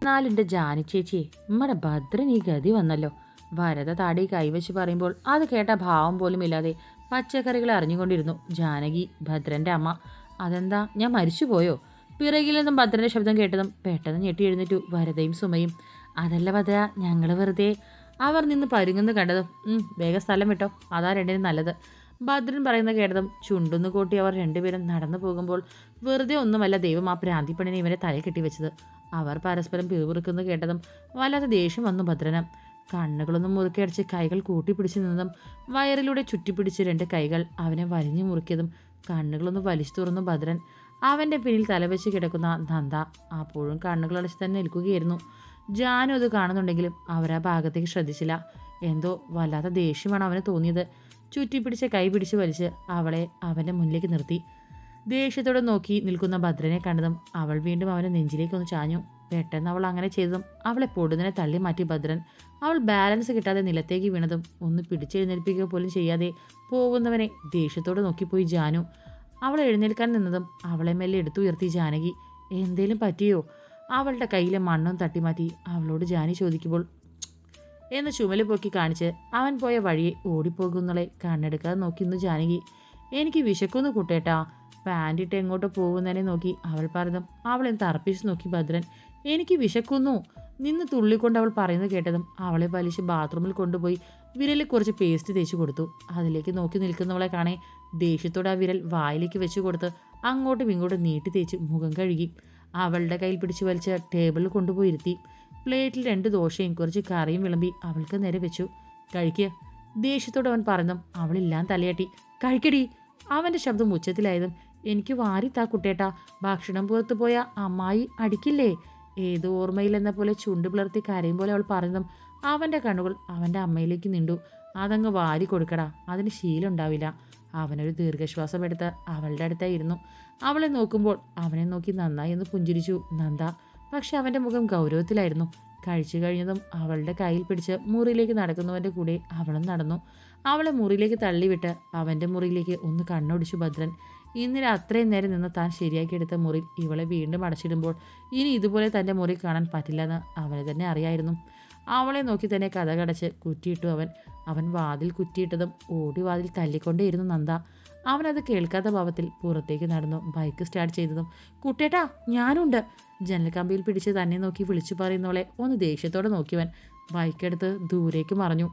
എന്നാലിന്റെ ജാനി ചേച്ചി നമ്മുടെ ഭദ്രൻ ഈ ഗതി വന്നല്ലോ. വരത താടി കൈവച്ച് പറയുമ്പോൾ അത് കേട്ട ഭാവം പോലും ഇല്ലാതെ പച്ചക്കറികൾ അറിഞ്ഞുകൊണ്ടിരുന്നു. ജാനകി ഭദ്രന്റെ അമ്മ അതെന്താ ഞാൻ മരിച്ചുപോയോ? പിറകിൽ നിന്നും ഭദ്രന്റെ ശബ്ദം കേട്ടതും പെട്ടെന്ന് ഞെട്ടി എഴുന്നേറ്റു വരതയും സുമയും. അതല്ല ഭദ്ര ഞങ്ങൾ വെറുതെ അവർ നിന്ന് പരുങ്ങുന്നു കണ്ടതും വേഗം സ്ഥലം വിട്ടോ അതാ രണ്ടിനും നല്ലത് ഭദ്രൻ പറയുന്നത് കേട്ടതും ചുണ്ടുന്ന് കൂട്ടി അവർ രണ്ടുപേരും നടന്നു പോകുമ്പോൾ വെറുതെ ഒന്നുമല്ല ദൈവം ആ പ്രാന്തിപ്പണിനെ ഇവരെ തലയിൽ കെട്ടിവെച്ചത്. അവർ പരസ്പരം പിറുപിറുക്കുന്നത് കേട്ടതും വല്ലാത്ത ദേഷ്യം വന്നു ഭദ്രന്. കണ്ണുകളൊന്നും മുറുക്കിയടിച്ച് കൈകൾ കൂട്ടിപ്പിടിച്ച് നിന്നതും വയറിലൂടെ ചുറ്റിപ്പിടിച്ച് രണ്ട് കൈകൾ അവനെ വലിഞ്ഞു മുറുക്കിയതും കണ്ണുകളൊന്നും വലിച്ചു തുറന്നു ഭദ്രൻ അവന്റെ പിന്നിൽ തലവെച്ച് കിടക്കുന്ന നന്ദ അപ്പോഴും കണ്ണുകൾ അടച്ച് തന്നെ നിൽക്കുകയായിരുന്നു. ജാനു അത് കാണുന്നുണ്ടെങ്കിലും അവരാ ഭാഗത്തേക്ക് ശ്രദ്ധിച്ചില്ല. എന്തോ വല്ലാത്ത ദേഷ്യമാണ് അവന് തോന്നിയത്. ചുറ്റിപ്പിടിച്ച കൈ പിടിച്ച് വലിച്ച് അവളെ അവന്റെ മുന്നിലേക്ക് നിർത്തി. ദേഷ്യത്തോടെ നോക്കി നിൽക്കുന്ന ഭദ്രനെ കണ്ടതും അവൾ വീണ്ടും അവന്റെ നെഞ്ചിലേക്കൊന്ന് ചാഞ്ഞു. പെട്ടെന്ന് അവൾ അങ്ങനെ ചെയ്തതും അവളെ പൊടുന്നതിനെ തള്ളി മാറ്റി ഭദ്രൻ. അവൾ ബാലൻസ് കിട്ടാതെ നിലത്തേക്ക് വീണതും ഒന്ന് പിടിച്ചെഴുന്നേൽപ്പിക്കുക പോലും ചെയ്യാതെ പോകുന്നവനെ ദേഷ്യത്തോടെ നോക്കിപ്പോയി ജാനു. അവൾ എഴുന്നേൽക്കാൻ നിന്നതും അവളെ മെല്ലെ എടുത്തുയർത്തി ജാനകി എന്തേലും പറ്റിയോ? അവളുടെ കയ്യിലെ മണ്ണും തട്ടിമാറ്റി അവളോട് ജാനി ചോദിക്കുമ്പോൾ എന്ന് ചുമൽ പൊക്കി കാണിച്ച് അവൻ പോയ വഴിയെ ഓടിപ്പോകുന്നളെ കണ്ണെടുക്കാതെ നോക്കി ഇന്ന് ജാനകി. എനിക്ക് വിശക്കുന്നു കുട്ടേട്ടാ. പാന്റ് ഇട്ട് എങ്ങോട്ട് പോകുന്നതിനെ നോക്കി അവൾ പറഞ്ഞു അവളെ തറപ്പിച്ച് നോക്കി ഭദ്രൻ. എനിക്ക് വിശക്കുന്നു. നിന്ന് തുള്ളിക്കൊണ്ട് അവൾ പറയുന്നത് കേട്ടതും അവളെ വലിച്ച് ബാത്റൂമിൽ കൊണ്ടുപോയി വിരലിൽ കുറച്ച് പേസ്റ്റ് തേച്ച് കൊടുത്തു. അതിലേക്ക് നോക്കി നിൽക്കുന്നവളെ കാണേ ദേഷ്യത്തോടെ ആ വിരൽ വായിലേക്ക് വെച്ച് കൊടുത്ത് അങ്ങോട്ടും ഇങ്ങോട്ടും നീട്ടി തേച്ച് മുഖം കഴുകി അവളുടെ കയ്യിൽ പിടിച്ച് വലിച്ച ടേബിളിൽ കൊണ്ടുപോയി ഇരുത്തി. പ്ലേറ്റിൽ രണ്ട് ദോശയും കുറച്ച് കറിയും വിളമ്പി അവൾക്ക് നേരെ വെച്ചു. കഴിക്കുക ദേഷ്യത്തോടെ അവൻ പറഞ്ഞതും അവളില്ലാൻ തലയാട്ടി. കഴിക്കടി. അവന്റെ ശബ്ദം ഉച്ചത്തിലായതും എനിക്ക് വാരി താ കുട്ടേട്ടാ. ഭക്ഷണം പുറത്തു പോയ അമ്മായി അടിക്കില്ലേ? ഏതോ ഓർമ്മയിലെന്ന പോലെ ചുണ്ട് പിളർത്തി കരയും പോലെ അവൾ പറഞ്ഞതും അവന്റെ കണ്ണുകൾ അവന്റെ അമ്മയിലേക്ക് നീണ്ടു. അതങ്ങ് വാരി കൊടുക്കടാ. അതിന് ശീലം ഉണ്ടാവില്ല. അവനൊരു ദീർഘശ്വാസം എടുത്ത് അവളുടെ അടുത്തായിരുന്നു അവളെ നോക്കുമ്പോൾ അവനെ നോക്കി നന്നായി എന്ന് പുഞ്ചിരിച്ചു. നന്ദ. പക്ഷെ അവന്റെ മുഖം ഗൗരവത്തിലായിരുന്നു. കഴിച്ചു കഴിഞ്ഞതും അവളുടെ കയ്യിൽ പിടിച്ച് മുറിയിലേക്ക് നടക്കുന്നവന്റെ കൂടെ അവളും നടന്നു. അവളെ മുറിയിലേക്ക് തള്ളിവിട്ട് അവന്റെ മുറിയിലേക്ക് ഒന്ന് കണ്ണൊടിച്ചു ഭദ്രൻ. ഇന്നലെ അത്രയും നേരം നിന്ന് താൻ ശരിയാക്കിയെടുത്ത മുറി ഇവളെ വീണ്ടും അടച്ചിടുമ്പോൾ ഇനി ഇതുപോലെ തന്റെ മുറി കാണാൻ പറ്റില്ലെന്ന് അവനെ തന്നെ അറിയായിരുന്നു. അവളെ നോക്കി തന്നെ കഥ കടച്ച് കുറ്റിയിട്ടു അവൻ. അവൻ വാതിൽ കുറ്റിയിട്ടതും ഓടി വാതിൽ തല്ലിക്കൊണ്ടേയിരുന്നു നന്ദ. അവനത് കേൾക്കാത്ത ഭാവത്തിൽ പുറത്തേക്ക് നടന്നു ബൈക്ക് സ്റ്റാർട്ട് ചെയ്തതും കുട്ടേട്ടാ ഞാനുണ്ട്. ജനൽക്കമ്പിയിൽ പിടിച്ച് തന്നെ നോക്കി വിളിച്ചു പറയുന്നവളെ ഒന്ന് ദേഷ്യത്തോടെ നോക്കിയവൻ. ബൈക്കെടുത്ത് ദൂരേക്ക് മറഞ്ഞു.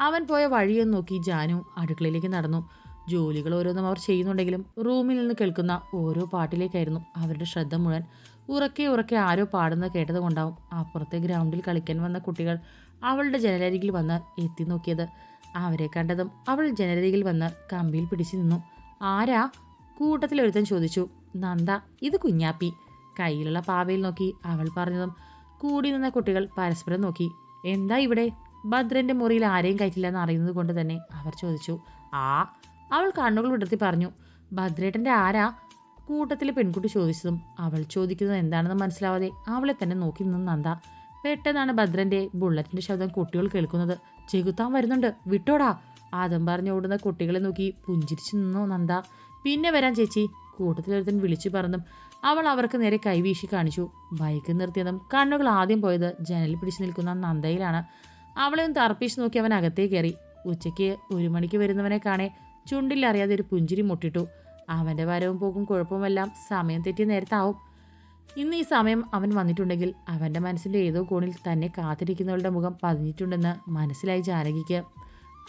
അവൻ പോയ വഴിയെന്ന് നോക്കി ജാനു അടുക്കളയിലേക്ക് നടന്നു. ജോലികൾ ഓരോന്നും അവർ ചെയ്യുന്നുണ്ടെങ്കിലും റൂമിൽ നിന്ന് കേൾക്കുന്ന ഓരോ പാട്ടിലേക്കായിരുന്നു അവരുടെ ശ്രദ്ധ മുഴുവൻ ഉറക്കെ ഉറക്കെ ആരോ പാടുന്ന കേട്ടതുകൊണ്ടാവും അപ്പുറത്തെ ഗ്രൗണ്ടിൽ കളിക്കാൻ വന്ന കുട്ടികൾ അവളുടെ ജനലരികിൽ വന്ന് എത്തി നോക്കിയത്. അവരെ കണ്ടതും അവൾ ജനലരികിൽ വന്ന് കമ്പിയിൽ പിടിച്ചു നിന്നു. ആരാ? കൂട്ടത്തിൽ ഒരുത്തൻ ചോദിച്ചു. നന്ദ ഇത് കുഞ്ഞാപ്പി. കയ്യിലുള്ള പാവയിൽ നോക്കി അവൾ പറഞ്ഞതും കൂടി നിന്ന കുട്ടികൾ പരസ്പരം നോക്കി. എന്താ ഇവിടെ? ഭദ്രന്റെ മുറിയിൽ ആരെയും കയറ്റില്ലെന്ന് അറിയുന്നത് കൊണ്ട് തന്നെ അവർ ചോദിച്ചു ആ? അവൾ കണ്ണുകൾ വിടർത്തി പറഞ്ഞു ഭദ്രേട്ടന്റെ ആരാ? കൂട്ടത്തിലെ പെൺകുട്ടി ചോദിച്ചതും അവൾ ചോദിക്കുന്നത് എന്താണെന്ന് മനസ്സിലാവാതെ അവളെ തന്നെ നോക്കി നിന്ന് നന്ദ. പെട്ടെന്നാണ് ഭദ്രന്റെ ബുള്ളറ്റിന്റെ ശബ്ദം കുട്ടികൾ കേൾക്കുന്നത്. ചെകുത്താൻ വരുന്നുണ്ട് വിട്ടോടാ ആദം പറഞ്ഞ് ഓടുന്ന കുട്ടികളെ നോക്കി പുഞ്ചിരിച്ചു നിന്നു നന്ദ. പിന്നെ വരാൻ ചേച്ചി കൂട്ടത്തിലൊരുത്തൻ വിളിച്ചു പറഞ്ഞും അവൾ അവർക്ക് നേരെ കൈവീശി കാണിച്ചു. ബൈക്ക് നിർത്തിയതും കണ്ണുകൾ ആദ്യം പോയത് ജനലിൽ പിടിച്ചു നിൽക്കുന്ന നന്ദയിലാണ്. അവളെ ഒന്ന് തറപ്പിച്ച് നോക്കി അവൻ അകത്തേ കയറി. ഉച്ചയ്ക്ക് ഒരു മണിക്ക് വരുന്നവനെ കാണേ ചുണ്ടിൽ അറിയാതെ ഒരു പുഞ്ചിരി മുട്ടിട്ടു. അവന്റെ വരവും പോകും കുഴപ്പമെല്ലാം സമയം തെറ്റിയ നേരത്താവും. ഇന്ന് ഈ സമയം അവൻ വന്നിട്ടുണ്ടെങ്കിൽ അവന്റെ മനസ്സിന്റെ ഏതോ കോണിൽ തന്നെ കാത്തിരിക്കുന്നവളുടെ മുഖം പതിഞ്ഞിട്ടുണ്ടെന്ന് മനസ്സിലായി ജാനകിക്ക്.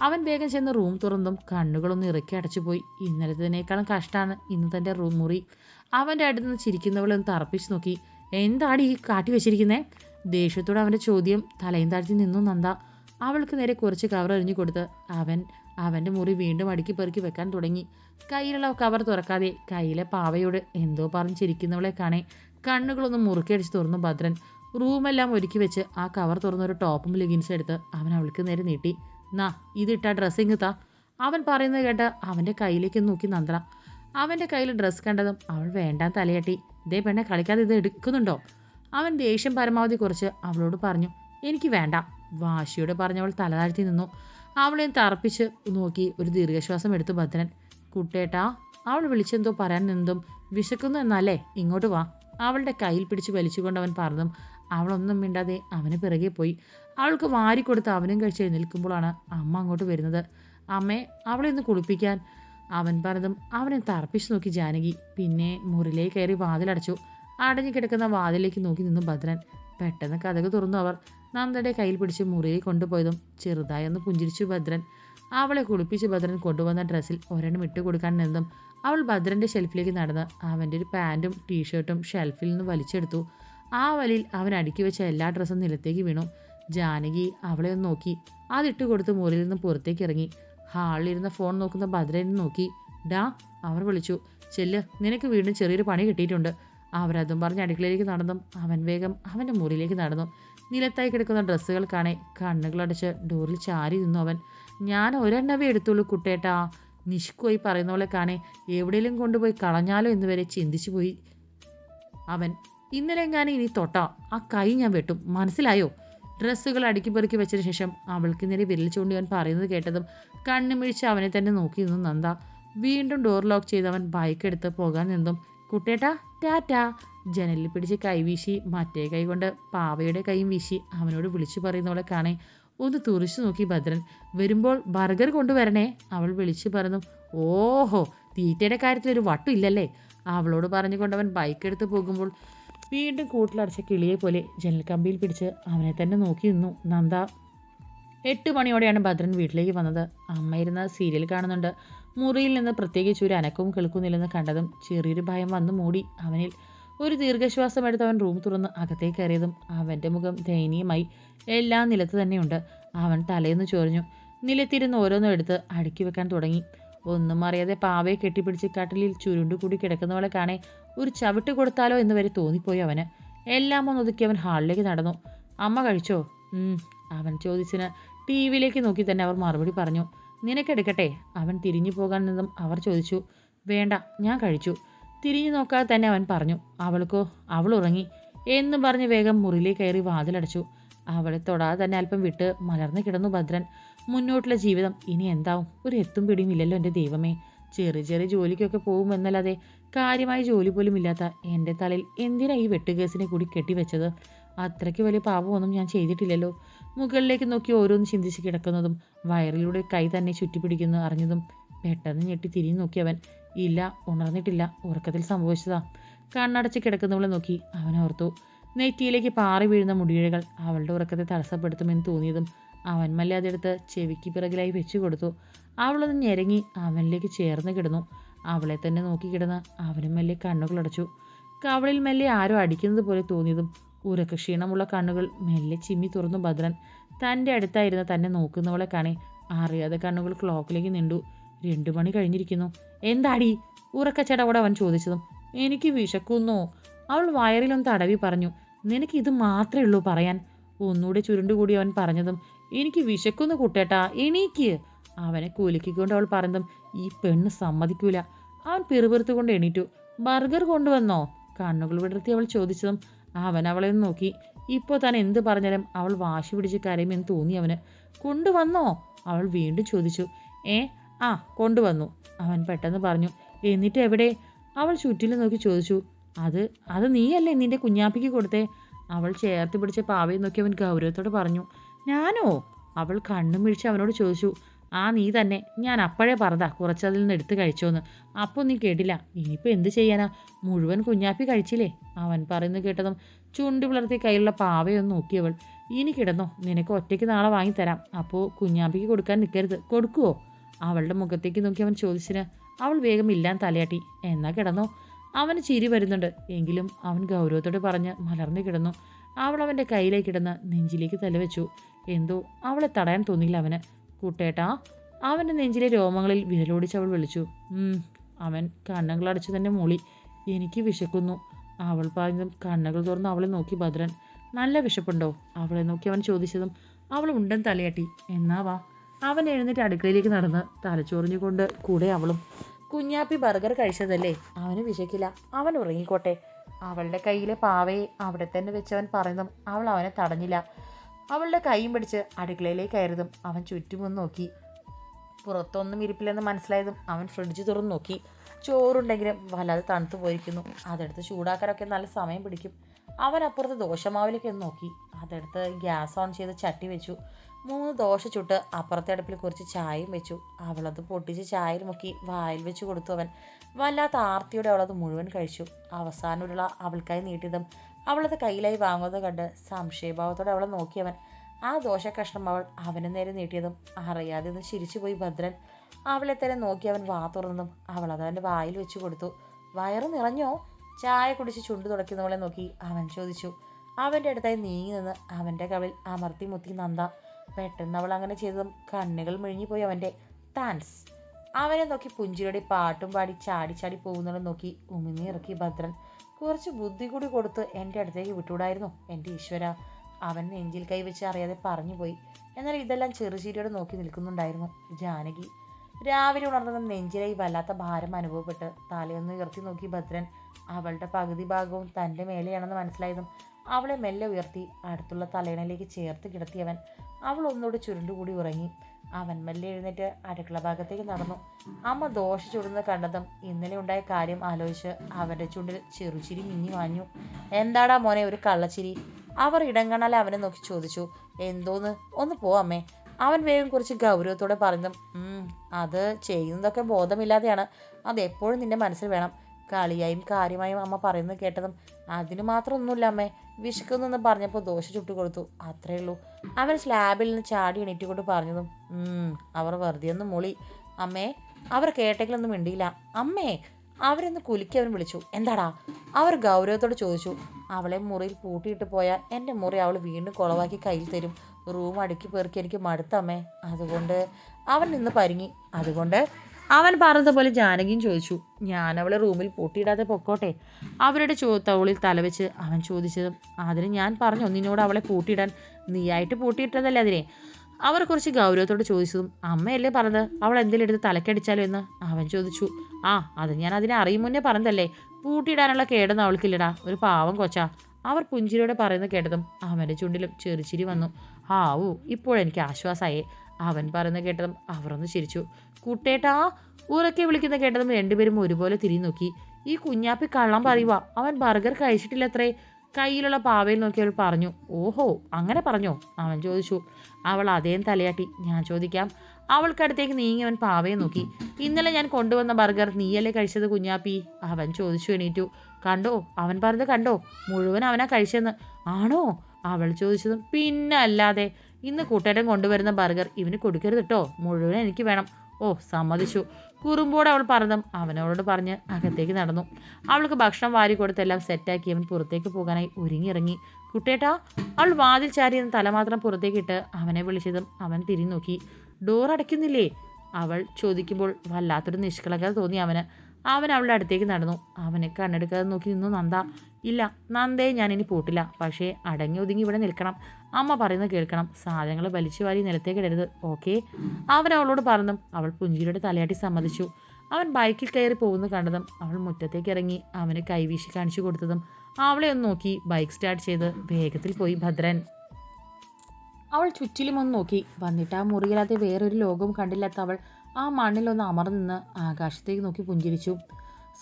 അവൻ വേഗം ചെന്ന് റൂം തുറന്നും കണ്ണുകളൊന്ന് ഇറക്കി അടച്ചുപോയി. ഇന്നലത്തേക്കാളും കഷ്ടമാണ് ഇന്ന് തന്റെ റൂം മുറി. അവന്റെ അടുത്ത് നിന്ന് ചിരിക്കുന്നവളെ ഒന്ന് തറപ്പിച്ച് നോക്കി. എന്താണ് ഈ കാട്ടി വെച്ചിരിക്കുന്നേ? ദേഷ്യത്തോടെ അവന്റെ ചോദ്യം തലയും താഴ്ത്തി നിന്നു നന്ദ. അവൾക്ക് നേരെ കുറച്ച് കവർ എറിഞ്ഞു കൊടുത്ത് അവൻ അവന്റെ മുറി വീണ്ടും അടുക്കി പെറുക്കി വെക്കാൻ തുടങ്ങി. കയ്യിലുള്ള കവർ തുറക്കാതെ കയ്യിലെ പാവയോട് എന്തോ പറഞ്ഞ് ചിരിക്കുന്നവളെ കാണേ കണ്ണുകളൊന്നും മുറുക്കിയടിച്ച് തുറന്നു ഭദ്രൻ. റൂമെല്ലാം ഒരുക്കി വെച്ച് ആ കവർ തുറന്നൊരു ടോപ്പും ലെഗിൻസും എടുത്ത് അവൻ അവൾക്ക് നേരെ നീട്ടി. നാ ഇതിട്ട ഡ്രസ്സിങ് താ. അവൻ പറയുന്നത് കേട്ട് അവന്റെ കയ്യിലേക്ക് നോക്കി നന്ദ. അവന്റെ കയ്യിൽ ഡ്രസ്സ് കണ്ടതും അവൾ വേണ്ടാൻ തലയാട്ടി. ഇതേ പെണ്ണെ കളിക്കാതെ ഇത് എടുക്കുന്നുണ്ടോ? അവൻ ദേഷ്യം പരമാവധി കുറച്ച് അവളോട് പറഞ്ഞു എനിക്ക് വേണ്ട. വാശിയോട് പറഞ്ഞവൾ തലതാഴ്ത്തി നിന്നു. അവളെ തറപ്പിച്ച് നോക്കി ഒരു ദീർഘശ്വാസം എടുത്തു ഭദ്രൻ. കുട്ടേട്ടാ അവൾ വിളിച്ചെന്തോ പറയാൻ നിന്നതും വിശക്കുന്നു എന്നല്ലേ? ഇങ്ങോട്ട് വാ. അവളുടെ കയ്യിൽ പിടിച്ച് വലിച്ചുകൊണ്ട് അവൻ പറഞ്ഞതും അവളൊന്നും മിണ്ടാതെ അവന് പിറകെ പോയി. അവൾക്ക് വാരിക്കൊടുത്ത് അവനും കഴിച്ച് നിൽക്കുമ്പോഴാണ് അമ്മ അങ്ങോട്ട് വരുന്നത്. അമ്മേ അവളെ ഒന്ന് കുളിപ്പിക്കാൻ. അവൻ പറഞ്ഞതും അവനെ തറപ്പിച്ച് നോക്കി ജാനകി പിന്നെ മുറിലേക്ക് കയറി വാതിലടച്ചു. അടഞ്ഞു കിടക്കുന്ന വാതിലേക്ക് നോക്കി നിന്നു ഭദ്രൻ. പെട്ടെന്ന് കഥക് തുറന്നു അവർ. നന്ദയുടെ കയ്യിൽ പിടിച്ച് മുറിയിൽ കൊണ്ടുപോയതും ചെറുതായി ഒന്ന് പുഞ്ചിരിച്ചു ഭദ്രൻ. അവളെ കുളിപ്പിച്ച് ഭദ്രൻ കൊണ്ടുവന്ന ഡ്രസ്സിൽ ഒരെണ്ണം ഇട്ട് കൊടുക്കാൻ നിന്നും അവൾ ഭദ്രന്റെ ഷെൽഫിലേക്ക് നടന്ന് അവന്റെ ഒരു പാന്റും ടീഷർട്ടും ഷെൽഫിൽ നിന്ന് വലിച്ചെടുത്തു. ആ വലിയിൽ അവൻ അടുക്കി വെച്ച എല്ലാ ഡ്രസ്സും നിലത്തേക്ക് വീണു. ജാനകി അവളെ ഒന്ന് നോക്കി. അതിട്ട് കൊടുത്ത് മുറിയിൽ നിന്ന് പുറത്തേക്ക് ഇറങ്ങി. ഹാളിലിരുന്ന ഫോൺ നോക്കുന്ന ഭദ്രനെ നോക്കി. ഡാ അവർ വിളിച്ചു. ചെല്ല് നിനക്ക് വീണ്ടും ചെറിയൊരു പണി കിട്ടിയിട്ടുണ്ട്. അവരതും പറഞ്ഞ് അടുക്കളയിലേക്ക് നടന്നു. അവൻ വേഗം അവന്റെ മുറിയിലേക്ക് നടന്നു. നിലത്തായി കിടക്കുന്ന ഡ്രസ്സുകൾ കാണെ കണ്ണുകളടച്ച് ഡോറിൽ ചാരി നിന്നു അവൻ. ഞാൻ ഒരെണ്ണവേ എടുത്തുള്ളൂ കുട്ടേട്ടാ നിഷ്കുവായി പറയുന്ന പോലെ കാണെ. എവിടെയെങ്കിലും കൊണ്ടുപോയി കളഞ്ഞാലോ എന്ന് വരെ ചിന്തിച്ചു പോയി. അവൻ ഇന്നലെ എങ്ങാനും ഇനി തൊട്ടാ. ആ കൈ ഞാൻ വെട്ടും. മനസ്സിലായോ? ഡ്രസ്സുകൾ അടുക്കി പെറുക്കി വെച്ചതിന് ശേഷം അവൾക്ക് നേരെ വിരൽ ചൂണ്ടി അവൻ പറയുന്നത് കേട്ടതും കണ്ണുമിഴിച്ച് അവനെ തന്നെ നോക്കി നിന്നു നന്ദ. വീണ്ടും ഡോർ ലോക്ക് ചെയ്ത് അവൻ ബൈക്ക് എടുത്ത് പോകാൻ നിന്നും. കുട്ടേട്ടാ ടാറ്റാ. ജനലിൽ പിടിച്ച് കൈവീശി മറ്റേ കൈ കൊണ്ട് പാവയുടെ കൈയും വീശി അവനോട് വിളിച്ചു പറയുന്ന പോലെ കാണേ. ഒന്ന് തുറിച്ചു നോക്കി ഭദ്രൻ. വരുമ്പോൾ ബർഗർ കൊണ്ടുവരണേ. അവൾ വിളിച്ചു പറഞ്ഞു ഓഹോ തീറ്റയുടെ കാര്യത്തിൽ ഒരു വട്ടും ഇല്ലല്ലേ? അവളോട് പറഞ്ഞുകൊണ്ട് അവൻ ബൈക്ക് എടുത്ത് പോകുമ്പോൾ വീണ്ടും കൂട്ടിലടച്ച കിളിയെ പോലെ ജനൽ കമ്പിയിൽ പിടിച്ച് അവനെ തന്നെ നോക്കി നിന്നു. നന്ദ എട്ട് മണിയോടെയാണ് ഭദ്രൻ വീട്ടിലേക്ക് വന്നത്. അമ്മ ഇരുന്ന് സീരിയൽ കാണുന്നുണ്ട്. മുറിയിൽ നിന്ന് പ്രത്യേകിച്ച് ഒരു അനക്കവും കേൾക്കുന്നില്ലെന്ന് കണ്ടതും ചെറിയൊരു ഭയം വന്നു മൂടി അവനിൽ. ഒരു ദീർഘശ്വാസം എടുത്ത് അവൻ റൂം തുറന്ന് അകത്തേക്ക് കയറിയതും അവന്റെ മുഖം ദയനീയമായി എല്ലാം നിലത്ത് തന്നെയുണ്ട്. അവൻ തലേന്ന് ചൊറിഞ്ഞു. നിലത്തിരുന്ന് ഓരോന്നും എടുത്ത് അടുക്കി വെക്കാൻ തുടങ്ങി. ഒന്നും അറിയാതെ പാവയെ കെട്ടിപ്പിടിച്ച് കട്ടിലിൽ ചുരുണ്ടുകൂടി കിടക്കുന്നവളെ കാണേ ഒരു ചവിട്ട് കൊടുത്താലോ എന്ന് വരെ തോന്നിപ്പോയി അവന്. എല്ലാം ഒന്ന് ഒതുക്കി അവൻ ഹാളിലേക്ക് നടന്നു. അമ്മ കഴിച്ചോ? അവൻ ചോദിച്ചതിന് ടി വിയിലേക്ക് നോക്കി തന്നെ അവർ മറുപടി പറഞ്ഞു. നിനക്കെടുക്കട്ടെ. അവൻ തിരിഞ്ഞു പോകാൻ നിന്നും അവർ ചോദിച്ചു വേണ്ട ഞാൻ കഴിച്ചു. തിരിഞ്ഞു നോക്കാതെ തന്നെ അവൻ പറഞ്ഞു അവൾക്കോ അവൾ ഉറങ്ങി. എന്നും പറഞ്ഞ് വേഗം മുറിയിലേക്ക് കയറി വാതിലടച്ചു. അവളെ തൊടാതെ തന്നെ അല്പം വിട്ട് മലർന്നു കിടന്നു ഭദ്രൻ. മുന്നോട്ടുള്ള ജീവിതം ഇനി എന്താവും? ഒരു എത്തും പിടിയും ഇല്ലല്ലോ എന്റെ ദൈവമേ. ചെറിയ ചെറിയ ജോലിക്കൊക്കെ പോകുമെന്നല്ലാതെ കാര്യമായ ജോലി പോലും ഇല്ലാത്ത എന്റെ തലയിൽ എന്തിനാ ഈ വെട്ടുകേസിനെ കൂടി കെട്ടിവെച്ചത്? അത്രയ്ക്ക് വലിയ പാപമൊന്നും ഞാൻ ചെയ്തിട്ടില്ലല്ലോ. മുകളിലേക്ക് നോക്കി ഓരോന്ന് ചിന്തിച്ച് കിടക്കുന്നതും വയറിലൂടെ കൈ തന്നെ ചുറ്റിപ്പിടിക്കുന്നു അറിഞ്ഞതും പെട്ടെന്ന് ഞെട്ടി തിരിഞ്ഞു നോക്കി അവൻ ഇല്ല ഉണർന്നിട്ടില്ല ഉറക്കത്തിൽ സംഭവിച്ചതാ. കണ്ണടച്ച് കിടക്കുന്നവളെ നോക്കി അവൻ ഓർത്തു നെറ്റിയിലേക്ക് പാറി വീഴുന്ന മുടിയിഴകൾ അവളുടെ ഉറക്കത്തെ തടസ്സപ്പെടുത്തുമെന്ന് തോന്നിയതും അവൻ മല്ലെ അതെടുത്ത് ചെവിക്ക് പിറകിലായി വെച്ചു കൊടുത്തു. അവളൊന്ന് ഞെരങ്ങി അവനിലേക്ക് ചേർന്ന് കിടന്നു. അവളെ തന്നെ നോക്കി കിടന്ന് അവനും മെല്ലെ കണ്ണുകളടച്ചു കവളിൽ മെല്ലെ ആരോ അടിക്കുന്നത് പോലെ തോന്നിയതും ഉറക്ക ക്ഷീണമുള്ള കണ്ണുകൾ മെല്ലെ ചിമ്മി തുറന്നു ഭദ്രൻ. തന്റെ അടുത്തായിരുന്ന തന്നെ നോക്കുന്നവളെ കാണി. അറിയാതെ കണ്ണുകൾ ക്ലോക്കിലേക്ക് നീണ്ടു. രണ്ടു മണി കഴിഞ്ഞിരിക്കുന്നു. എന്താടി? ഉറക്കച്ചടവോടെ അവൻ ചോദിച്ചതും. എനിക്ക് വിശക്കുന്നു. അവൾ വയറിലൊന്ന് തടവി പറഞ്ഞു. നിനക്ക് ഇത് മാത്രമേ ഉള്ളൂ പറയാൻ. ഒന്നുകൂടെ ചുരുണ്ടുകൂടി അവൻ പറഞ്ഞതും. എനിക്ക് വിശക്കുന്നു കുട്ടേട്ടാ. എണീക്ക്. അവനെ കുലുക്കിക്കൊണ്ട് അവൾ പറഞ്ഞതും. ഈ പെണ്ണ് സമ്മതിക്കൂല. അവൻ പിറുപിറുത്തുകൊണ്ട് എണീറ്റു. ബർഗർ കൊണ്ടുവന്നോ? കണ്ണുകൾ വിടർത്തി അവൾ ചോദിച്ചതും. അവൻ അവളെ നോക്കി. ഇപ്പോൾ താൻ എന്ത് പറഞ്ഞാലും അവൾ വാശി പിടിച്ച് കരയുമെന്ന് തോന്നി അവന്. കൊണ്ടുവന്നോ? അവൾ വീണ്ടും ചോദിച്ചു. ഏ ആ കൊണ്ടുവന്നു. അവൻ പെട്ടെന്ന് പറഞ്ഞു. എന്നിട്ട് എവിടെ? അവൾ ചുറ്റിലും നോക്കി ചോദിച്ചു. അത് അത് നീയല്ലേ നിന്റെ കുഞ്ഞാപ്പിക്ക് കൊടുത്തേ? അവൾ ചേർത്ത് പിടിച്ച പാവയെ നോക്കി അവൻ ഗൗരവത്തോട് പറഞ്ഞു. ഞാനോ? അവൾ കണ്ണും മിഴിച്ച് അവനോട് ചോദിച്ചു. ആ നീ തന്നെ. ഞാൻ അപ്പോഴേ പറഞ്ഞതാ കുറച്ചതിൽ നിന്ന് എടുത്ത് കഴിച്ചോന്ന്. അപ്പോൾ നീ കേട്ടില്ല. ഇനിയിപ്പോൾ എന്ത് ചെയ്യാനാ? മുഴുവൻ കുഞ്ഞാപ്പി കഴിച്ചില്ലേ? അവൻ പറയുന്നു കേട്ടതും ചുണ്ടി പുലർത്തി കയ്യിലുള്ള പാവയൊന്ന് നോക്കിയവൾ ഇനി കിടന്നോ നിനക്ക് ഒറ്റയ്ക്ക് നാളെ വാങ്ങിത്തരാം അപ്പോൾ കുഞ്ഞാപ്പിക്ക് കൊടുക്കാൻ നിൽക്കരുത് കൊടുക്കുവോ? അവളുടെ മുഖത്തേക്ക് നോക്കി അവൻ ചോദിച്ചിന് അവൾ വേഗം ഇല്ലാൻ തലയാട്ടി. എന്നാ കിടന്നോ? അവന് ചിരി വരുന്നുണ്ട്. എങ്കിലും അവൻ ഗൗരവത്തോട് പറഞ്ഞ് മലർന്നു കിടന്നു. അവൾ അവന്റെ കയ്യിലേക്ക് കിടന്ന് നെഞ്ചിലേക്ക് തലവെച്ചു എന്തോ അവളെ തടയാൻ തോന്നിയില്ല അവന്. കൂട്ടേട്ടാ. അവന്റെ നെഞ്ചിലെ രോമങ്ങളിൽ വിരലോടിച്ച് അവൾ വിളിച്ചു. അവൻ അവൻ കണ്ണുകളടച്ചു തന്നെ മൂളി എനിക്ക് വിശക്കുന്നു. അവൾ പറഞ്ഞതും കണ്ണുകൾ തുറന്ന് അവളെ നോക്കി ഭദ്രൻ. നല്ല വിശപ്പുണ്ടോ? അവളെ നോക്കി അവൻ ചോദിച്ചതും അവൾ ഉണ്ടൻ തലയാട്ടി. എന്നാ വാ. അവൻ എഴുന്നേറ്റ് അടുക്കളയിലേക്ക് നടന്ന് തലച്ചോറിഞ്ഞുകൊണ്ട് കൂടെ അവളും. കുഞ്ഞാപ്പി ബർഗർ കഴിച്ചതല്ലേ? അവന് വിശക്കില്ല. അവൻ ഉറങ്ങിക്കോട്ടെ. അവളുടെ കയ്യിലെ പാവയെ അവിടെ തന്നെ വെച്ചവൻ പറയുന്നതും അവൾ അവനെ തടഞ്ഞില്ല. അവളുടെ കൈയും പിടിച്ച് അടുക്കളയിലേക്ക് കയറിയതും അവൻ ചുറ്റുമൊന്ന് നോക്കി. പുറത്തൊന്നും ഇരിപ്പില്ലെന്ന് മനസ്സിലായതും അവൻ ഫ്രിഡ്ജ് തുറന്ന് നോക്കി. ചോറുണ്ടെങ്കിലും വല്ലാതെ തണുത്തു പോയിരിക്കുന്നു. അതെടുത്ത് ചൂടാക്കാനൊക്കെ നല്ല സമയം പിടിക്കും. അവൻ അപ്പുറത്ത് ദോശമാവിലേക്ക് ഒന്ന് നോക്കി. അതെടുത്ത് ഗ്യാസ് ഓൺ ചെയ്ത് ചട്ടി വെച്ചു. മൂന്ന് ദോശ ചുട്ട് അപ്പുറത്തെ അടുപ്പിൽ കുറച്ച് ചായയും വെച്ചു. അവളത് പൊട്ടിച്ച് ചായയിൽ മുക്കി വായിൽ വെച്ച് കൊടുത്തു അവൻ. വല്ലാത്ത ആർത്തിയോടെ അവളത് മുഴുവൻ കഴിച്ചു. അവസാനമുള്ള അവൾക്കായി നീട്ടിയതും അവളത് കയ്യിലായി വാങ്ങുന്നത് കണ്ട് സംശയഭാവത്തോടെ അവളെ നോക്കിയവൻ ആ ദോശ കഷ്ണം അവൾ അവന് നേരെ നീട്ടിയതും അറിയാതെ ഒന്ന് ചിരിച്ചുപോയി ഭദ്രൻ. അവളെ തന്നെ നോക്കി അവൻ വാ തുറന്നതും അവൾ അവന്റെ വായിൽ വെച്ച് കൊടുത്തു. വയറ് നിറഞ്ഞോ? ചായ കുടിച്ച് ചുണ്ടു തുടയ്ക്കുന്നവളെ നോക്കി അവൻ ചോദിച്ചു. അവന്റെ അടുത്തായി നീങ്ങി നിന്ന് അവന്റെ കവിൽ അമർത്തി മുത്തി നന്ദ. പെട്ടെന്ന് അവൾ അങ്ങനെ ചെയ്തതും കണ്ണുകൾ മിഴിഞ്ഞുപോയി അവന്റെ. താൻസ്. അവനെ നോക്കി പുഞ്ചിരിയുടെ പാട്ടും പാടി ചാടി ചാടി പോകുന്നവളെ നോക്കി ഉമിങ്ങി ഇറക്കി ഭദ്രൻ. കുറച്ച് ബുദ്ധി കൂടി കൊടുത്ത് എന്റെ അടുത്തേക്ക് വിട്ടുകൂടായിരുന്നു എന്റെ ഈശ്വര. അവൻ നെഞ്ചിൽ കൈവച്ച് അറിയാതെ പറഞ്ഞുപോയി എന്നാൽ ഇതെല്ലാം ചെറുചീരിയോടെ നോക്കി നിൽക്കുന്നുണ്ടായിരുന്നു ജാനകി. രാവിലെ ഉണർന്നത് നെഞ്ചിലായി വല്ലാത്ത ഭാരം അനുഭവപ്പെട്ട് തലയൊന്ന് ഉയർത്തി നോക്കി ഭദ്രൻ. അവളുടെ പകുതി ഭാഗവും തന്റെ മേലെയാണെന്ന് മനസ്സിലായതും അവളെ മെല്ലെ ഉയർത്തി അടുത്തുള്ള തലയണയിലേക്ക് ചേർത്ത് കിടത്തിയവൻ. അവൾ ഒന്നുകൂടി ചുരുണ്ടുകൂടി ഉറങ്ങി. അവൻ മെല്ലെ എഴുന്നേറ്റ് അടുക്കള ഭാഗത്തേക്ക് നടന്നു. അമ്മ ദോശ ചുടുന്നത് കണ്ടതും ഇന്നലെ ഉണ്ടായ കാര്യം ആലോചിച്ച് അവന്റെ ചുണ്ടിൽ ചെറുചിരി മിന്നി വാഞ്ഞു. എന്താടാ മോനെ ഒരു കള്ളച്ചിരി? അവർ ഇടങ്കണാലെ അവനെ നോക്കി ചോദിച്ചു. എന്തോന്ന്? ഒന്ന് പോ അമ്മേ. അവൻ വേഗം കുറച്ച് ഗൗരവത്തോടെ പറഞ്ഞതും "ഉം, അത് ചെയ്യുന്നതൊക്കെ ബോധമില്ലാതെയാണ്. അതെപ്പോഴും നിന്റെ മനസ്സിൽ വേണം. കളിയായും കാര്യമായും അമ്മ പറയുന്നത് കേട്ടതും അതിന് മാത്രം ഒന്നുമില്ല അമ്മേ. വിശക്കുന്നെന്ന് പറഞ്ഞപ്പോൾ ദോശ ചുട്ടു കൊടുത്തു. അത്രേ ഉള്ളൂ. അവൻ സ്ലാബിൽ നിന്ന് ചാടി എണീറ്റുകൊണ്ട് പറഞ്ഞതും "ഉം, അവർ വെറുതെ ഒന്ന് മൊളി. അമ്മേ അവർ കേട്ടെങ്കിലൊന്നും മിണ്ടിയില്ല. അമ്മേ അവരൊന്ന് കുലുക്കി അവൻ വിളിച്ചു. എന്താടാ? അവർ ഗൗരവത്തോട് ചോദിച്ചു. അവളെ മുറിയിൽ പൂട്ടിയിട്ട് പോയാൽ എന്റെ മുറി അവൾ വീണ്ടും കുളവാക്കി കയ്യിൽ തരും. റൂം അടുക്കി പെറുക്കി എനിക്ക് മടുത്തമ്മേ. അതുകൊണ്ട് അവൻ നിന്ന് പരിങ്ങി. അതുകൊണ്ട് അവൻ പറഞ്ഞതുപോലെ ജാനകിയും ചോദിച്ചു ഞാൻ അവളെ റൂമിൽ പൂട്ടിയിടാതെ പൊക്കോട്ടെ? അവരുടെ ചോ തവളിൽ തലവെച്ച് അവൻ ചോദിച്ചതും അതിന് ഞാൻ പറഞ്ഞു നിന്നോട് അവളെ പൂട്ടിയിടാൻ? നീയായിട്ട് പൂട്ടിയിട്ടതല്ലേ അതിനെ? അവർ കുറച്ച് ഗൗരവത്തോട് ചോദിച്ചതും അമ്മയല്ലേ പറഞ്ഞത്? അവൾ എന്തെങ്കിലും എടുത്ത് തലക്കടിച്ചാലോ എന്ന്? അവൻ ചോദിച്ചു ആ അത് ഞാൻ അതിനെ അറിയും മുന്നേ പറഞ്ഞതല്ലേ. പൂട്ടിയിടാനുള്ള കേടൊന്നും അവൾക്കില്ലടാ. ഒരു പാവം കൊച്ചാ. അവർ പുഞ്ചിരിയോടെ പറയുന്നത് കേട്ടതും അവന്റെ ചുണ്ടിലും ചെറുചിരി വന്നു ആവൂ ഇപ്പോഴെനിക്ക് ആശ്വാസമായേ അവൻ പറയുന്ന കേട്ടതും അവർ ഒന്ന് ചിരിച്ചു. കുട്ടേട്ടാ ഉറക്കെ വിളിക്കുന്ന കേട്ടതും രണ്ടുപേരും ഒരുപോലെ തിരിഞ്ഞു നോക്കി. ഈ കുഞ്ഞാപ്പി കള്ളം പറയുക അവൻ ബർഗർ കഴിച്ചിട്ടില്ലത്രേ. കയ്യിലുള്ള പാവയിൽ നോക്കി അവൾ പറഞ്ഞു ഓഹോ അങ്ങനെ പറഞ്ഞോ? അവൻ ചോദിച്ചു. അവൾ അതേം തലയാട്ടി ഞാൻ ചോദിക്കാം. അവൾക്കടുത്തേക്ക് നീങ്ങി അവൻ പാവയെ നോക്കി. ഇന്നലെ ഞാൻ കൊണ്ടുവന്ന ബർഗർ നീയല്ലേ കഴിച്ചത് കുഞ്ഞാപ്പി? അവൻ ചോദിച്ചു എണീറ്റു. കണ്ടോ അവൻ പറഞ്ഞത് കണ്ടോ? മുഴുവൻ അവനാ കഴിച്ചെന്ന്. ആണോ? അവൾ ചോദിച്ചതും പിന്നെ അല്ലാതെ ഇന്ന് കൂട്ടേറ്റം കൊണ്ടുവരുന്ന ബർഗർ ഇവന് കൊടുക്കരുത് കേട്ടോ മുഴുവൻ എനിക്ക് വേണം. ഓ സമ്മതിച്ചു. കുറുമ്പോടെ അവൾ പറഞ്ഞതും അവനോട് പറഞ്ഞ് അകത്തേക്ക് നടന്നു. അവൾക്ക് ഭക്ഷണം വാരി കൊടുത്തെല്ലാം സെറ്റാക്കി അവൻ പുറത്തേക്ക് പോകാനായി ഒരുങ്ങിയിറങ്ങി. കുട്ടേട്ടാ അവൾ വാതിൽ ചാരിയെന്ന് തല മാത്രം പുറത്തേക്കിട്ട് അവനെ വിളിച്ചതും അവൻ തിരിഞ്ഞു നോക്കി ഡോർ അടയ്ക്കുന്നില്ലേ? അവൾ ചോദിക്കുമ്പോൾ വല്ലാത്തൊരു നിഷ്കളങ്കത തോന്നി അവന്. അവൻ അവളുടെ അടുത്തേക്ക് നടന്നു. അവനെ കണ്ണെടുക്കാതെ നോക്കി നിന്നു നന്ദ. ഇല്ല നന്ദയെ ഞാൻ ഇനി പൂട്ടില്ല. പക്ഷേ അടങ്ങി ഒതുങ്ങി ഇവിടെ നിൽക്കണം. അമ്മ പറയുന്നത് കേൾക്കണം. സാധനങ്ങൾ വലിച്ചു വാരി നിലത്തേക്ക് ഇടരുത്. ഓക്കെ. അവൻ അവളോട് പറഞ്ഞു. അവൾ പുഞ്ചിരിയുടെ തലയാട്ടി സമ്മതിച്ചു. അവൻ ബൈക്കിൽ കയറി പോകുന്നു കണ്ടതും അവൾ മുറ്റത്തേക്ക് ഇറങ്ങി അവന് കൈവീശി കാണിച്ചു കൊടുത്തതും അവളെ ഒന്ന് നോക്കി ബൈക്ക് സ്റ്റാർട്ട് ചെയ്ത് വേഗത്തിൽ പോയി ഭദ്രൻ. അവൾ ചുറ്റിലും ഒന്ന് നോക്കി. വന്നിട്ട് ആ മുറിയില്ലാതെ വേറൊരു ലോകവും കണ്ടില്ലാത്ത അവൾ ആ മണ്ണിലൊന്ന് നിന്ന് ആകാശത്തേക്ക് നോക്കി പുഞ്ചിരിച്ചു.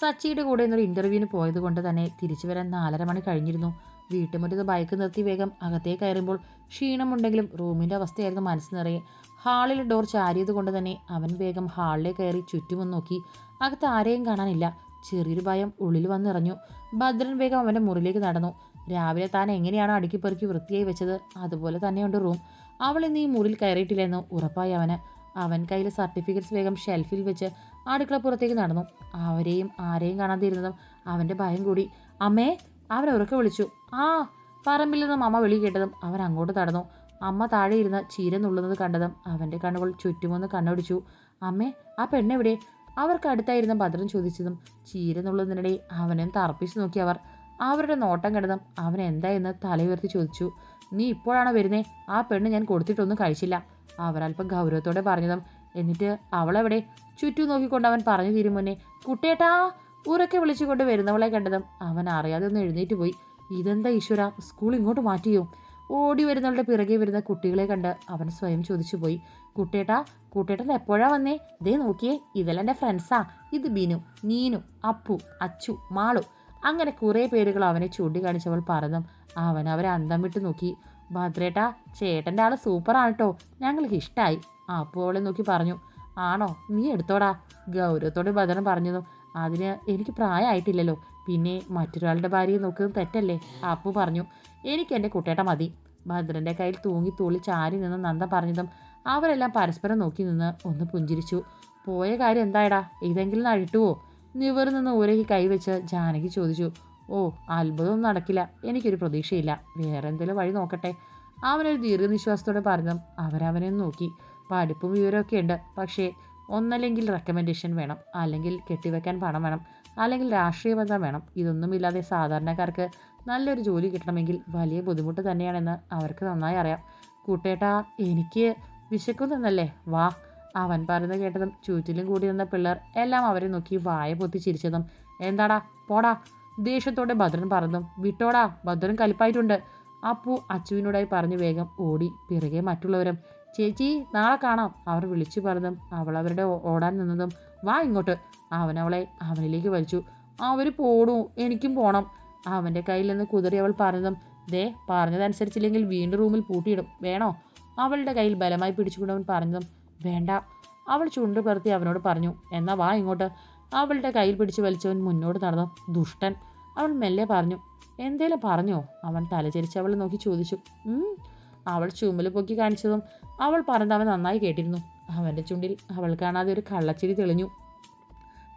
സച്ചിയുടെ കൂടെ ഇന്നൊരു ഇന്റർവ്യൂവിന് പോയത് കൊണ്ട് തന്നെ തിരിച്ചു വരാൻ നാലര മണി കഴിഞ്ഞിരുന്നു. വീട്ടുമുറ്റത്ത് ബൈക്ക് നിർത്തി വേഗം അകത്തേക്ക് കയറുമ്പോൾ ക്ഷീണമുണ്ടെങ്കിലും റൂമിന്റെ അവസ്ഥയായിരുന്നു മനസ്സ് നിറയെ. ഹാളിലെ ഡോർ ചാരിയത് കൊണ്ട് തന്നെ അവൻ വേഗം ഹാളിലേ കയറി ചുറ്റുമൊന്ന് നോക്കി. അകത്ത് ആരെയും കാണാനില്ല. ചെറിയൊരു ഭയം ഉള്ളിൽ വന്നിറഞ്ഞു. ഭദ്രൻ വേഗം അവന്റെ മുറിയിലേക്ക് നടന്നു. രാവിലെ താൻ എങ്ങനെയാണോ അടുക്കിപ്പെറുക്കി വൃത്തിയായി വെച്ചത്? അതുപോലെ തന്നെയുണ്ട് റൂം. അവൾ ഇന്ന് ഈ മുറിയിൽ കയറിയിട്ടില്ലെന്ന് ഉറപ്പായി അവന്. അവൻ കയ്യിൽ സർട്ടിഫിക്കറ്റ്സ് വേഗം ഷെൽഫിൽ വെച്ച് അടുക്കളപ്പുറത്തേക്ക് നടന്നു. അവരെയും ആരെയും കാണാതിരുന്നതും അവന്റെ ഭയം കൂടി. അമ്മേ അവൻ ഉറക്കെ വിളിച്ചു. ആ പറമ്പിൽ നിന്നും അമ്മ വിളി കേട്ടതും അവൻ അങ്ങോട്ട് നടന്നു. അമ്മ താഴെ ഇരുന്ന് ചീര നുള്ളുന്നത് കണ്ടതും അവന്റെ കണ്ണുകൾ ചുറ്റുമൊന്ന് കണ്ണൊടിച്ചു. അമ്മേ ആ പെണ്ണെവിടെ അവർക്ക് അടുത്തായിരുന്ന ഭദ്രൻ ചോദിച്ചതും ചീര നുള്ളുന്നതിനിടെ അവനെ തറപ്പിച്ചു നോക്കി അവർ. അവരുടെ നോട്ടം കണ്ടതും അവൻ എന്താ എന്ന് തലയുയർത്തി ചോദിച്ചു. നീ ഇപ്പോഴാണോ വരുന്നേ? ആ പെണ്ണ് ഞാൻ കൊടുത്തിട്ടൊന്നും കഴിച്ചില്ല. അവരൽപ്പം ഗൗരവത്തോടെ പറഞ്ഞതും എന്നിട്ട് അവളെവിടെ? ചുറ്റും നോക്കിക്കൊണ്ട് അവൻ പറഞ്ഞു തീരും മുന്നേ കുട്ടേട്ടാ ഉറക്കെ വിളിച്ചുകൊണ്ട് വരുന്നവളെ കണ്ടതും അവൻ അറിയാതെ ഒന്ന് എഴുന്നേറ്റ് പോയി. ഇതെന്താ ഈശ്വര? സ്കൂൾ ഇങ്ങോട്ട് മാറ്റിയോ? ഓടി വരുന്നവളുടെ പിറകെ വരുന്ന കുട്ടികളെ കണ്ട് അവൻ സ്വയം ചോദിച്ചു പോയി. കുട്ടേട്ടാ കുട്ടേട്ടൻ എപ്പോഴാ വന്നേ? ദേ നോക്കിയേ ഇതെല്ലാം എന്റെ ഫ്രണ്ട്സാ ഇത് ബിനു നീനു അപ്പു അച്ചു മാളു. അങ്ങനെ കുറേ പേരുകൾ അവനെ ചൂണ്ടിക്കാണിച്ചവൾ പറഞ്ഞു അവൻ അവരെ അന്തം വിട്ട് നോക്കി. ഭദ്രേട്ടാ ചേട്ടന്റെ ആൾ സൂപ്പറാണ് കേട്ടോ ഞങ്ങൾക്ക് ഇഷ്ടമായി അപ്പു അവളെ നോക്കി പറഞ്ഞു. ആണോ? നീ എടുത്തോടാ. ഗൗരവത്തോടെ ഭദ്രൻ പറഞ്ഞതും അതിന് എനിക്ക് പ്രായമായിട്ടില്ലല്ലോ. പിന്നെ മറ്റൊരാളുടെ ഭാര്യയെ നോക്കുന്നത് തെറ്റല്ലേ? അപ്പു പറഞ്ഞു എനിക്ക് എന്റെ കുട്ടേട്ട മതി. ഭദ്രന്റെ കയ്യിൽ തൂങ്ങി തൂളി ചാരി നിന്ന് നന്ദ പറഞ്ഞതും അവരെല്ലാം പരസ്പരം നോക്കി നിന്ന് ഒന്ന് പുഞ്ചിരിച്ചു. പോയ കാര്യം എന്തായടാ? ഇതെങ്കിലും അഴിട്ടുവോ? നിവർ നിന്ന് ഊരകി കൈവച്ച് ജാനകി ചോദിച്ചു ഓ അത്ഭുതമൊന്നും നടക്കില്ല. എനിക്കൊരു പ്രതീക്ഷയില്ല. വേറെ എന്തെങ്കിലും വഴി നോക്കട്ടെ? അവനൊരു ദീർഘനിശ്വാസത്തോടെ പറഞ്ഞതും അവരവനെ നോക്കി. പഠിപ്പും വിവരമൊക്കെ ഉണ്ട്. പക്ഷേ ഒന്നല്ലെങ്കിൽ റെക്കമെൻഡേഷൻ വേണം അല്ലെങ്കിൽ കെട്ടിവെക്കാൻ പണം വേണം അല്ലെങ്കിൽ രാഷ്ട്രീയ ബന്ധം വേണം. ഇതൊന്നുമില്ലാതെ സാധാരണക്കാർക്ക് നല്ലൊരു ജോലി കിട്ടണമെങ്കിൽ വലിയ ബുദ്ധിമുട്ട് തന്നെയാണെന്ന് അവർക്ക് നന്നായി അറിയാം. കൂട്ടേട്ടാ എനിക്ക് വിശക്കുന്നല്ലേ വാ. അവൻ പറയുന്നത് കേട്ടതും ചുറ്റിലും കൂടി നിന്ന പിള്ളേർ എല്ലാം അവരെ നോക്കി വായ പൊത്തി ചിരിച്ചതും എന്താടാ? പോടാ. ദേഷ്യത്തോടെ ഭദ്രൻ പറഞ്ഞതും വിട്ടോടാ ഭദ്രൻ കലിപ്പായിട്ടുണ്ട്. അപ്പു അച്ചുവിനോടായി പറഞ്ഞു വേഗം ഓടി പിറകെ മറ്റുള്ളവരും ചേച്ചി നാളെ കാണാം അവർ വിളിച്ചു പറഞ്ഞതും അവൾ അവരുടെ ഓടാൻ നിന്നതും വാ ഇങ്ങോട്ട് അവനവളെ അവനിലേക്ക് വലിച്ചു അവർ പോടൂ എനിക്കും പോണം അവന്റെ കയ്യിൽ നിന്ന് കുതിറി അവൾ പറഞ്ഞതും ദേ പറഞ്ഞതനുസരിച്ചില്ലെങ്കിൽ വീണ്ടും റൂമിൽ പൂട്ടിയിടും വേണോ അവളുടെ കയ്യിൽ ബലമായി പിടിച്ചുകൊണ്ട് അവൻ പറഞ്ഞതും വേണ്ട അവൾ ചുണ്ട് പെറുത്തി അവനോട് പറഞ്ഞു എന്നാ വാ ഇങ്ങോട്ട് അവളുടെ കയ്യിൽ പിടിച്ച് വലിച്ചവൻ മുന്നോട്ട് നടന്നു ദുഷ്ടൻ അവൾ മെല്ലെ പറഞ്ഞു എന്തേലും പറഞ്ഞോ അവൻ തലചരിച്ച് അവളെ നോക്കി ചോദിച്ചു. അവൾ ചുമൽ പൊക്കി കാണിച്ചതും അവൾ പറഞ്ഞത് അവൻ നന്നായി കേട്ടിരുന്നു. അവന്റെ ചുണ്ടിൽ അവൾ കാണാതെ ഒരു കള്ളച്ചിരി തെളിഞ്ഞു.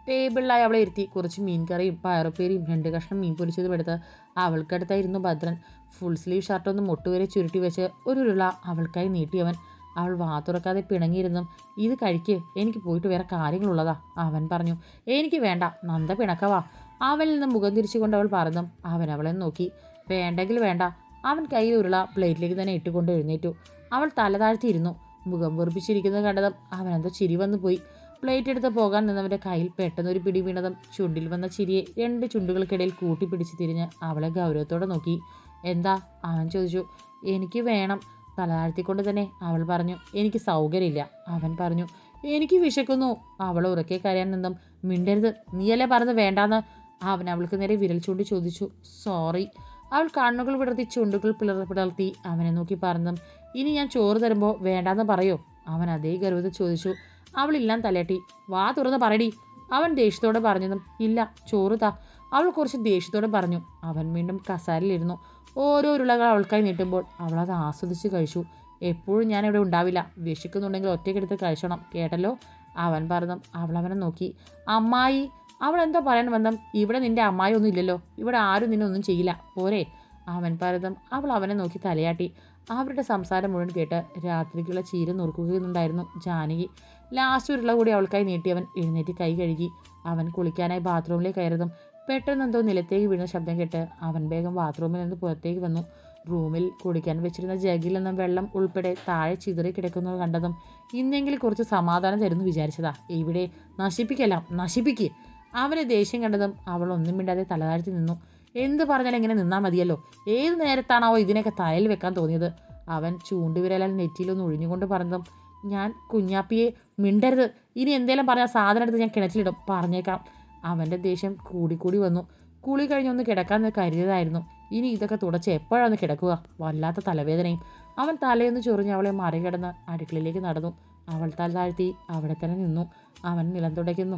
ടേബിളിലായി അവളെ ഇരുത്തി. കുറച്ച് മീൻകറിയും പയറുപ്പേരിയും രണ്ട് കഷ്ണം മീൻ പൊരിച്ചതും എടുത്ത് അവൾക്കടുത്തായിരുന്നു ഭദ്രൻ. ഫുൾ സ്ലീവ് ഷർട്ടൊന്ന് മുട്ടുവരെ ചുരുട്ടി വെച്ച് ഒരു ഉരുള അവൾക്കായി നീട്ടിയവൻ. അവൾ വാ തുറക്കാതെ പിണങ്ങിയിരുന്നും. ഇത് കഴിക്കേ. എനിക്ക് പോയിട്ട് വേറെ കാര്യങ്ങളുള്ളതാ. അവൻ പറഞ്ഞു എനിക്ക് വേണ്ട. നന്ദ പിണക്കവാ. അവനിൽ നിന്ന് മുഖം തിരിച്ചുകൊണ്ട് അവൾ പറഞ്ഞു അവൻ അവളെ നോക്കി. വേണ്ടെങ്കിൽ വേണ്ട. അവൻ കയ്യിൽ ഉരുള പ്ലേറ്റിലേക്ക് തന്നെ ഇട്ടുകൊണ്ട് എഴുന്നേറ്റു. അവൾ തല താഴ്ത്തിയിരുന്നു മുഖം വെറുപ്പിച്ചിരിക്കുന്നത് കണ്ടതും അവനെന്തോ ചിരി വന്നു പോയി. പ്ലേറ്റ് എടുത്ത് പോകാൻ നിന്നവന്റെ കയ്യിൽ പെട്ടെന്നൊരു പിടി വീണതും ചുണ്ടിൽ വന്ന ചിരിയെ രണ്ട് ചുണ്ടുകൾക്കിടയിൽ കൂട്ടിപ്പിടിച്ച് തിരിഞ്ഞ് അവളെ ഗൗരവത്തോടെ നോക്കി. എന്താ? അവൻ ചോദിച്ചു. എനിക്ക് വേണം. തല താഴ്ത്തിക്കൊണ്ട് തന്നെ അവൾ പറഞ്ഞു. എനിക്ക് സൗകര്യമില്ല. അവൻ പറഞ്ഞു. എനിക്ക് വിശക്കുന്നു. അവൾ ഉറക്കെ കരയാൻ നിന്നും. മിണ്ടരുത്. നീയല്ലേ പറഞ്ഞത് വേണ്ടാന്ന്? അവൻ അവൾക്ക് നേരെ വിരൽ ചൂണ്ടി ചോദിച്ചു. സോറി. അവൾ കണ്ണുകൾ വിടർത്തി ചുണ്ടുകൾ പിളർ പിളർത്തി അവനെ നോക്കി പറഞ്ഞു. ഇനി ഞാൻ ചോറ് തരുമ്പോൾ വേണ്ടാന്ന് പറയോ? അവൻ അതേ ഗർവത്തിൽ ചോദിച്ചു. അവളില്ലാം തലയാട്ടി. വാ തുറന്ന് പറയടി. അവൻ ദേഷ്യത്തോടെ പറഞ്ഞതും ഇല്ല ചോറ് താ. അവൾ കുറച്ച് ദേഷ്യത്തോടെ പറഞ്ഞു. അവൻ വീണ്ടും കസാരയിലിരുന്നു. ഓരോ ഉരുളകൾ അവൾക്കായി നീട്ടുമ്പോൾ അവൾ അത് ആസ്വദിച്ച് കഴിച്ചു. എപ്പോഴും ഞാൻ ഇവിടെ ഉണ്ടാവില്ല. വിശക്കുന്നുണ്ടെങ്കിൽ ഒറ്റയ്ക്കെടുത്ത് കഴിച്ചോണം. കേട്ടല്ലോ? അവൻ പറഞ്ഞു. അവളവനെ നോക്കി. അമ്മായി അവൾ എന്തോ പറയാൻ വന്നം ഇവിടെ നിന്റെ അമ്മായി ഒന്നും ഇല്ലല്ലോ. ഇവിടെ ആരും നിന്നെ ഒന്നും ചെയ്യില്ല. പോരെ. അവൻ പരതം അവൾ അവനെ നോക്കി തലയാട്ടി. അവരുടെ സംസാരം മുഴുവൻ കേട്ട് രാത്രിക്കുള്ള ചീര നുറുക്കുകയെന്നുണ്ടായിരുന്നു ജാനകി. ലാസ്റ്റ് ഉരുള കൂടി അവൾക്കായി നീട്ടി അവൻ എഴുന്നേറ്റ് കൈ കഴുകി. അവൻ കുളിക്കാനായി ബാത്റൂമിലേക്ക് കയറിയതും പെട്ടെന്ന് എന്തോ നിലത്തേക്ക് വീണ ശബ്ദം കേട്ട് അവൻ വേഗം ബാത്റൂമിൽ നിന്ന് പുറത്തേക്ക് വന്നു. റൂമിൽ കുടിക്കാൻ വെച്ചിരുന്ന ജഗിൽ നിന്നും വെള്ളം ഉൾപ്പെടെ താഴെ ചിതറി കിടക്കുന്നത് കണ്ടതും ഇന്നെങ്കിലും കുറച്ച് സമാധാനം തരുന്നു വിചാരിച്ചതാ. ഇവിടെ നശിപ്പിക്കല്ല. നശിപ്പിക്ക്. അവന് ദേഷ്യം കണ്ടതും അവൾ ഒന്നും മിണ്ടാതെ തലതാഴ്ത്തി നിന്നു. എന്ത് പറഞ്ഞാലും ഇങ്ങനെ നിന്നാൽ മതിയല്ലോ. ഏത് നേരത്താണാവോ ഇതിനൊക്കെ തലയിൽ വെക്കാൻ തോന്നിയത്? അവൻ ചൂണ്ടുവിരലാൽ നെറ്റിയിലൊന്ന് ഒഴിഞ്ഞുകൊണ്ട് പറഞ്ഞതും ഞാൻ കുഞ്ഞാപ്പിയെ മിണ്ടരുത്. ഇനി എന്തേലും പറഞ്ഞാൽ സാധനം എടുത്ത് ഞാൻ കിണറ്റിലിടും. പറഞ്ഞേക്കാം. അവന്റെ ദേഷ്യം കൂടിക്കൂടി വന്നു. കുളി കഴിഞ്ഞൊന്ന് കിടക്കാൻ കരുതിയതായിരുന്നു. ഇനി ഇതൊക്കെ തുടച്ച് എപ്പോഴാണ് കിടക്കുക? വല്ലാത്ത തലവേദനയും. അവൻ തലയൊന്ന് ചൊറിഞ്ഞ് അവളെ മറികടന്ന് അടുക്കളയിലേക്ക് നടന്നു. അവൾ താൽ താഴ്ത്തി അവിടെ തന്നെ നിന്നു. അവൻ നിലം തുടയ്ക്കുന്നു.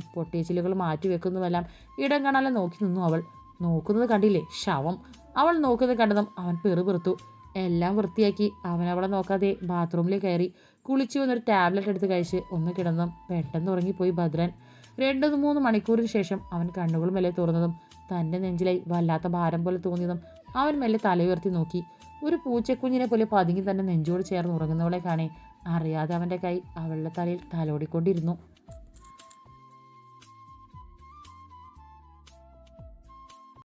മാറ്റി വെക്കുന്നുമെല്ലാം ഇടം കാണാതെ നോക്കി നിന്നു അവൾ. നോക്കുന്നത് കണ്ടില്ലേ? ശവം. അവൾ നോക്കുന്നത് കണ്ടതും അവൻ പെറുപിറുത്തു. എല്ലാം വൃത്തിയാക്കി. അവൻ അവളെ നോക്കാതെ ബാത്റൂമിൽ കയറി കുളിച്ചു വന്നൊരു ടാബ്ലറ്റ് എടുത്ത് കഴിച്ച് ഒന്ന് കിടന്നും. പെട്ടെന്ന് ഉറങ്ങിപ്പോയി ഭദ്രൻ. രണ്ടു മൂന്ന് മണിക്കൂറിന് ശേഷം അവൻ കണ്ണുകൾ മെല്ലെ തുറന്നതും തന്റെ നെഞ്ചിലായി വല്ലാത്ത ഭാരം പോലെ തോന്നിയതും അവൻ മെല്ലെ തലയുയർത്തി നോക്കി. ഒരു പൂച്ചക്കുഞ്ഞിനെ പോലെ പതുങ്ങി തന്നെ നെഞ്ചോട് ചേർന്ന് ഉറങ്ങുന്നവളെ കാണേ. അറിയാതെ അവന്റെ കൈ അവളുടെ തലയിൽ തലോടിക്കൊണ്ടിരുന്നു.